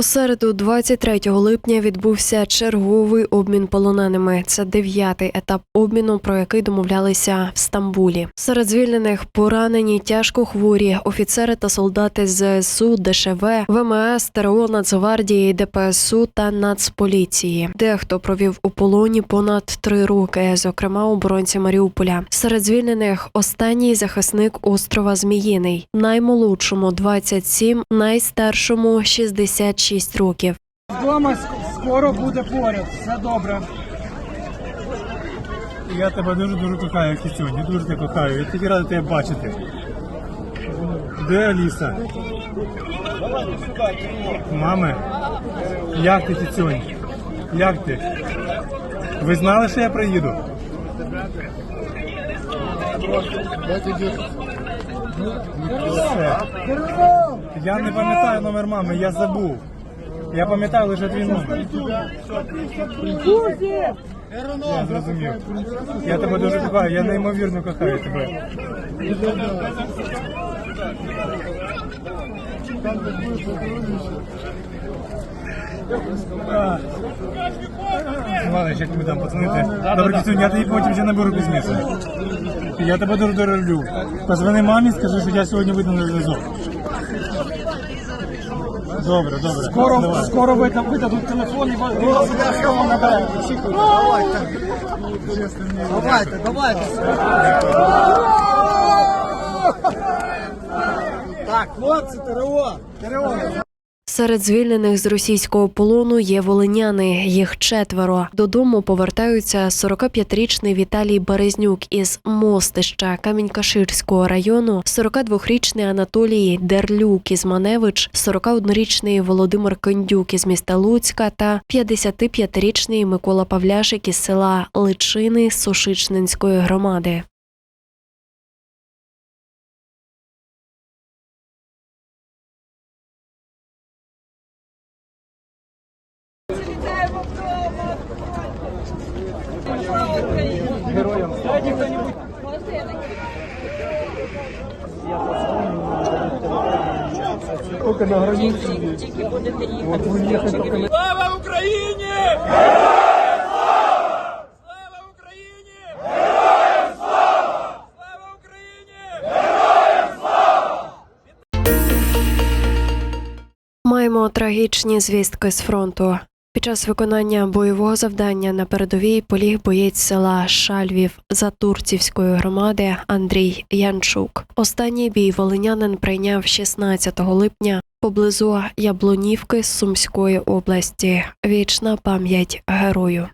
У середу, 23 липня, відбувся черговий обмін полоненими. Це дев'ятий етап обміну, про який домовлялися в Стамбулі. Серед звільнених поранені, тяжко хворі, офіцери та солдати з ЗСУ, ДШВ, ВМС, ТРО, Нацгвардії, ДПСУ та Нацполіції. Дехто провів у полоні понад три роки, зокрема оборонці Маріуполя. Серед звільнених останній захисник острова Зміїний, наймолодшому 27, найстаршому 66 років. Дома скоро буде поряд, все добре. Я тебе дуже дуже кохаю, Кісюнь, дуже тебе кохаю. Я тільки радий тебе бачити. Де Аліса? Мами, як ти, Кіцюнь? Як ти? Ви знали, що я приїду? Все. Я не пам'ятаю номер мами, я забув. Я пам'ятаю лише твій номер. Я зрозумів. Я тебе дуже кохаю, я неймовірно кохаю тебе. Ладно, ще тобі там поцінити. Добре, Кіцюнь, я тобі потім ще наберу пізніше. Я тебе дуже дуже люблю. Позвони мамі, скажи, що я сьогодні вийду на зв'язок. Добре, добре. Скоро, Давай. скоро вида- видадуть телефон і вас і вас обов'язково Давайте. Давайте, давайте. Так, хлопці, ТРО. ТРО. Серед звільнених з російського полону є волиняни. Їх четверо. Додому повертаються 45-річний Віталій Березнюк із Мостища Камінь-Каширського району, 42-річний Анатолій Дерлюк із Маневич, 41-річний Володимир Кондюк із міста Луцька та 55-річний Микола Павляшик із села Личини Сушичнинської громади. Тільки на границі. От виїхати тільки Слава Україні! Слава Україні! Слава Україні! Маємо трагічні звістки з фронту. Під час виконання бойового завдання на передовій поліг боєць села Шальвів за Турцівської громади Андрій Янчук. Останній бій волинянин прийняв 16 липня поблизу Яблунівки Сумської області. Вічна пам'ять герою.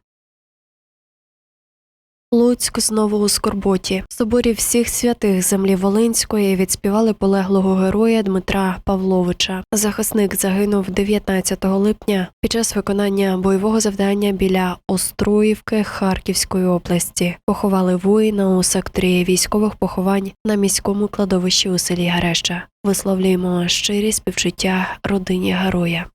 Луцьк знову у скорботі. В соборі всіх святих землі Волинської відспівали полеглого героя Дмитра Павловича. Захисник загинув 19 липня під час виконання бойового завдання біля Остроївки Харківської області. Поховали воїна у секторі військових поховань на міському кладовищі у селі Гареща. Висловлюємо щирі співчуття родині героя.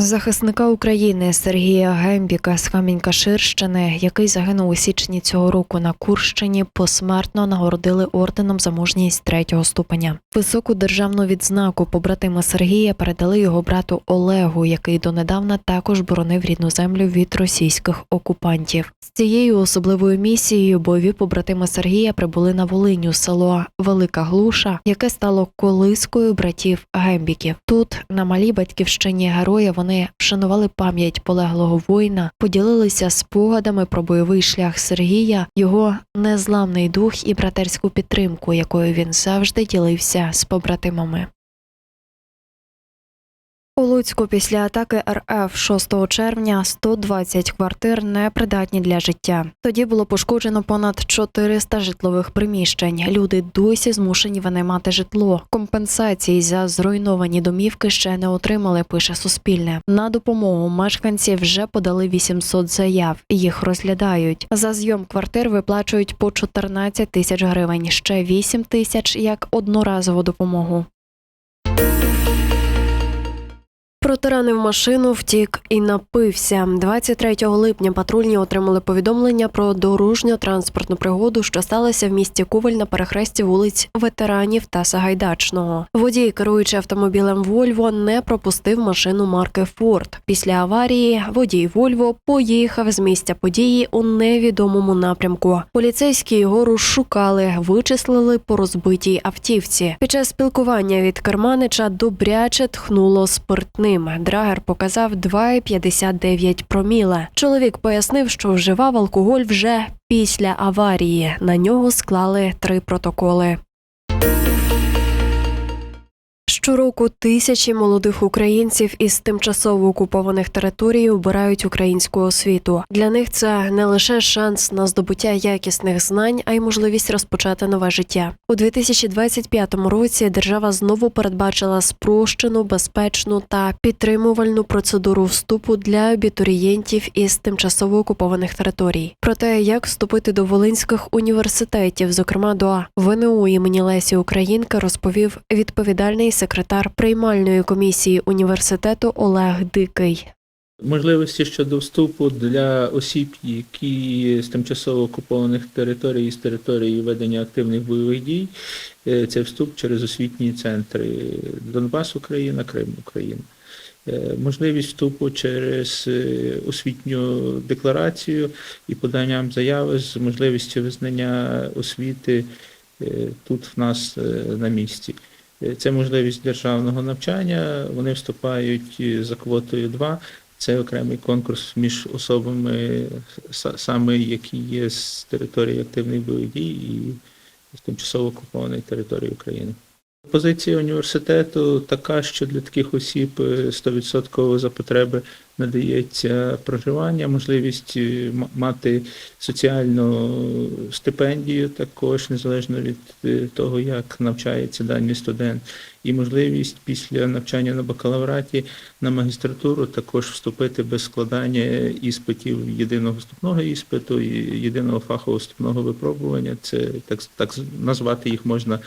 Захисника України Сергія Гембіка з Камінь-Каширщини, який загинув у січні цього року на Курщині, посмертно нагородили орденом за мужність третього ступеня. Високу державну відзнаку побратима Сергія передали його брату Олегу, який донедавна також боронив рідну землю від російських окупантів. З цією особливою місією бойові побратими Сергія прибули на Волиню, село Велика Глуша, яке стало колискою братів Гембіків. Тут, на малій батьківщині героя, вони вшанували пам'ять полеглого воїна, поділилися спогадами про бойовий шлях Сергія, його незламний дух і братерську підтримку, якою він завжди ділився з побратимами. У Луцьку після атаки РФ 6 червня 120 квартир непридатні для життя. Тоді було пошкоджено понад 400 житлових приміщень. Люди досі змушені винаймати житло. Компенсації за зруйновані домівки ще не отримали. Пише Суспільне. На допомогу мешканці вже подали 800 заяв. Їх розглядають. За зйом квартир виплачують по 14 тисяч гривень, ще 8 тисяч як одноразову допомогу. Протаранив машину, втік і напився. 23 липня патрульні отримали повідомлення про дорожньо-транспортну пригоду, що сталася в місті Коваль на перехресті вулиць Ветеранів та Сагайдачного. Водій, керуючи автомобілем Вольво, не пропустив машину марки Форд. Після аварії водій Вольво поїхав з місця події у невідомому напрямку. Поліцейські його розшукали, вичислили по розбитій автівці. Під час спілкування від керманича добряче тхнуло спиртним. Драгер показав 2,59 проміла. Чоловік пояснив, що вживав алкоголь вже після аварії. На нього склали три протоколи. Щороку тисячі молодих українців із тимчасово окупованих територій обирають українську освіту. Для них це не лише шанс на здобуття якісних знань, а й можливість розпочати нове життя. У 2025 році держава знову передбачила спрощену, безпечну та підтримувальну процедуру вступу для абітурієнтів із тимчасово окупованих територій. Про те, як вступити до волинських університетів, зокрема до ВНУ імені Лесі Українки, розповів відповідальний секретар приймальної комісії університету Олег Дикий. Можливості щодо вступу для осіб, які з тимчасово окупованих територій з території ведення активних бойових дій, е, це вступ через освітні центри Донбас, Україна, Крим, Україна. Е, Можливість вступу через е, освітню декларацію і поданням заяви з можливістю визнання освіти тут в нас на місці. Е, Це можливість державного навчання. Вони вступають е, за квотою 2. Це окремий конкурс між особами, саме які є з території активних бойових дій і з тимчасово окупованої території України. Позиція університету така, що для таких осіб е, 100% за потреби надається проживання, можливість е, мати соціальну стипендію, також незалежно від е, того, як навчається даний студент, і можливість після навчання на бакалавраті на магістратуру також вступити без складання іспитів єдиного вступного іспиту і єдиного фахового вступного випробування. Це так, так назвати їх можна е,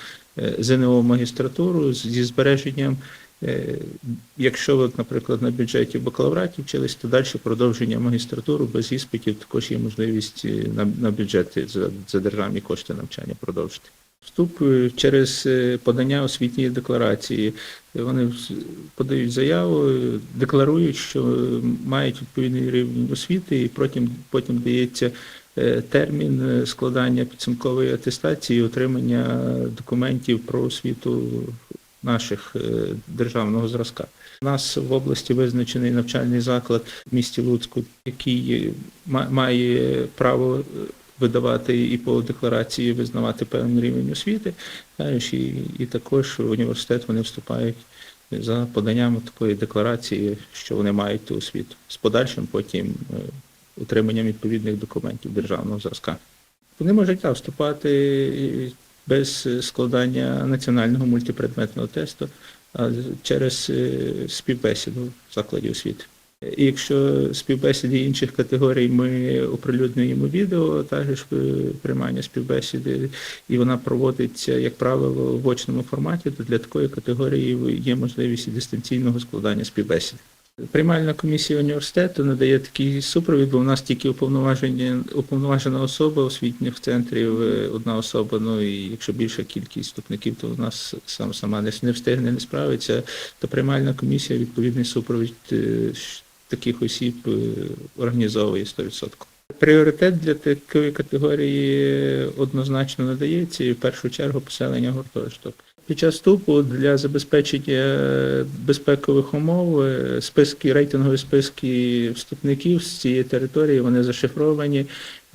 ЗНО магістратуру зі збереженням. е, Якщо, от, наприклад, на бюджеті бакалавраті вчились, то далі продовження магістратуру без іспитів також є можливість е, на, на бюджети за, за державні кошти навчання продовжити. Вступ е, через е, подання освітньої декларації. Вони подають заяву, е, декларують, що е, мають відповідний рівень освіти, і потім, потім дається е, термін е, складання підсумкової атестації і отримання документів про освіту наших е, державного зразка. У нас в області визначений навчальний заклад в місті Луцьку, який е, ма- має право е, видавати і по декларації визнавати певний рівень освіти, знаєш, і, і також в університет вони вступають за поданням такої декларації, що вони мають ту освіту з подальшим потім утриманням відповідних документів державного зразка. Вони можуть так, вступати без складання національного мультипредметного тесту, а через е, співбесіду в закладі освіти. І якщо співбесіди інших категорій ми оприлюднюємо відео, також е, приймання співбесіди, і вона проводиться, як правило, в очному форматі, то для такої категорії є можливість дистанційного складання співбесід. Приймальна комісія університету надає такий супровід, бо у нас тільки уповноважена особа освітніх центрів, е, одна особа, ну і якщо більша кількість вступників, то у нас сам сама не, не встигне, не справиться, то приймальна комісія відповідний супровід е, таких осіб е, організовує 100%. Пріоритет для такої категорії однозначно надається і в першу чергу поселення гуртожиток. Під час вступу для забезпечення безпекових умов е, списки, рейтингові списки вступників з цієї території вони зашифровані.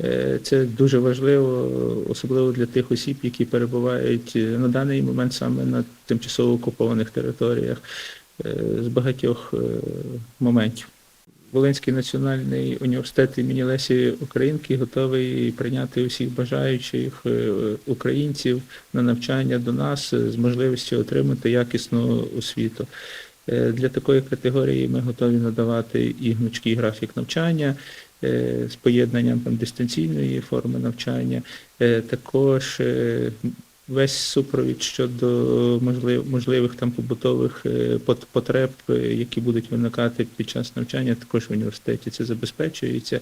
Е, Це дуже важливо, особливо для тих осіб, які перебувають е, на даний момент саме на тимчасово окупованих територіях е, з багатьох е, моментів. Волинський національний університет імені Лесі Українки готовий прийняти усіх бажаючих е, українців на навчання до нас з можливістю отримати якісну освіту. Е, Для такої категорії ми готові надавати і гнучкий графік навчання е, з поєднанням там, дистанційної форми навчання. Також Весь супровід щодо можлив, можливих там побутових е, потреб, е, які будуть виникати під час навчання, також в університеті це забезпечується.